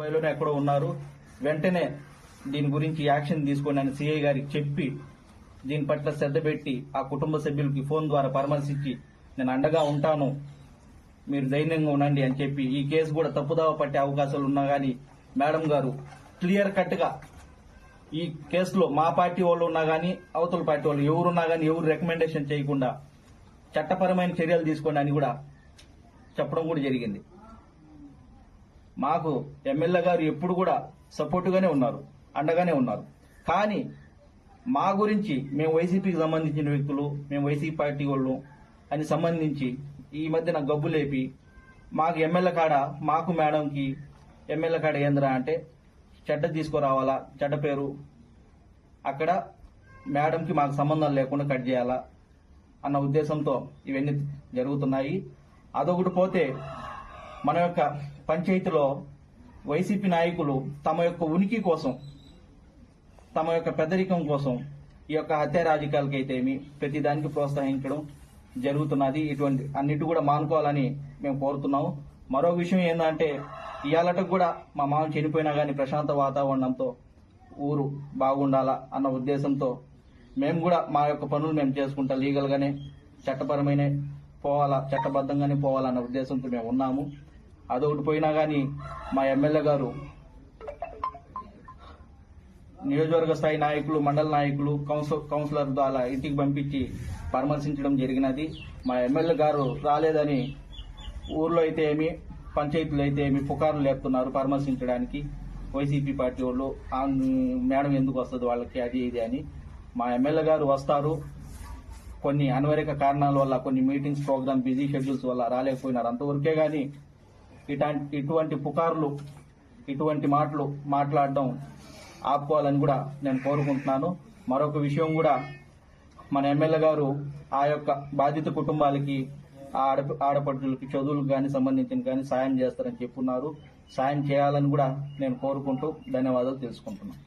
ముంబైలోనే ఎక్కడో ఉన్నారు. వెంటనే దీని గురించి యాక్షన్ తీసుకోండి అని సిఐ గారికి చెప్పి దీని పట్ల శ్రద్ధ పెట్టి ఆ కుటుంబ సభ్యులకి ఫోన్ ద్వారా పరామర్శించి నేను అండగా ఉంటాను. మీరు ధైర్యంగా ఉండండి అని చెప్పి ఈ కేసు కూడా తప్పుదావ పట్టే అవకాశాలు ఉన్నా గానీ మేడం గారు క్లియర్ కట్గా ఈ కేసులో మా పార్టీ వాళ్ళు ఉన్నా గానీ అవతల పార్టీ వాళ్ళు ఎవరున్నా గానీ ఎవరు రికమెండేషన్ చేయకుండా చట్టపరమైన చర్యలు తీసుకోండి అని కూడా చెప్పడం కూడా జరిగింది. మాకు ఎమ్మెల్యే గారు ఎప్పుడు కూడా సపోర్టుగానే ఉన్నారు అండగానే ఉన్నారు. కానీ మా గురించి మేము వైసీపీకి సంబంధించిన వ్యక్తులు మేము వైసీపీ పార్టీ వాళ్ళు అని సంబంధించి ఈ మధ్యన గబ్బు లేపి మాకు ఎమ్మెల్యే కాడ మాకు మేడంకి ఎమ్మెల్యే కాడ ఏందిరా అంటే చెడ్డ తీసుకురావాలా చెడ్డ పేరు. అక్కడ మేడంకి మాకు సంబంధం లేకుండా కట్ చేయాలా అన్న ఉద్దేశంతో ఇవన్నీ జరుగుతున్నాయి. అదొకటి పోతే మన యొక్క పంచాయతీలో వైసీపీ నాయకులు తమ యొక్క ఉనికి కోసం తమ యొక్క పెద్దరికం కోసం ఈ యొక్క హత్య రాజకీయాలకైతే ఏమి ప్రతిదానికి ప్రోత్సహించడం జరుగుతున్నది. ఇటువంటి అన్నిటి కూడా మానుకోవాలని మేము కోరుతున్నాము. మరో విషయం ఏంటంటే ఇవాళకు కూడా మా మామ చనిపోయినా కానీ ప్రశాంత వాతావరణంతో ఊరు బాగుండాలా అన్న ఉద్దేశంతో మేము కూడా మా యొక్క పనులు మేము చేసుకుంటా లీగల్గానే చట్టపరమైన పోవాలా చట్టబద్ధంగానే పోవాలన్న ఉద్దేశంతో మేము ఉన్నాము. అదొకటి పోయినా కానీ మా ఎమ్మెల్యే గారు నియోజకవర్గ స్థాయి నాయకులు మండల నాయకులు కౌన్సిల్ కౌన్సిలర్ ద్వారా ఇంటికి పంపించి పరామర్శించడం జరిగినది. మా ఎమ్మెల్యే గారు రాలేదని ఊర్లో అయితే ఏమి పంచాయతీలో అయితే ఏమి పుకార్లు లేపుతున్నారు పరామర్శించడానికి. వైసీపీ పార్టీ వాళ్ళు మేడం ఎందుకు వస్తుంది వాళ్ళకి అది ఇది అని మా ఎమ్మెల్యే గారు వస్తారు. కొన్ని అనివార్యక కారణాల వల్ల కొన్ని మీటింగ్స్ ప్రోగ్రామ్ బిజీ షెడ్యూల్స్ వల్ల రాలేకపోయినారు. అంతవరకే కానీ ఇటాంటి ఇటువంటి పుకార్లు ఇటువంటి మాటలు మాట్లాడడం ఆపుకోవాలని కూడా నేను కోరుకుంటున్నాను. మరొక విషయం కూడా మన ఎమ్మెల్యే గారు ఆ యొక్క బాధిత కుటుంబాలకి ఆ ఆడ ఆడపడుచులకి చదువులకు కానీ సంబంధించిన కానీ సాయం చేస్తారని చెప్పున్నారు. సాయం చేయాలని కూడా నేను కోరుకుంటూ ధన్యవాదాలు తెలుసుకుంటున్నాను.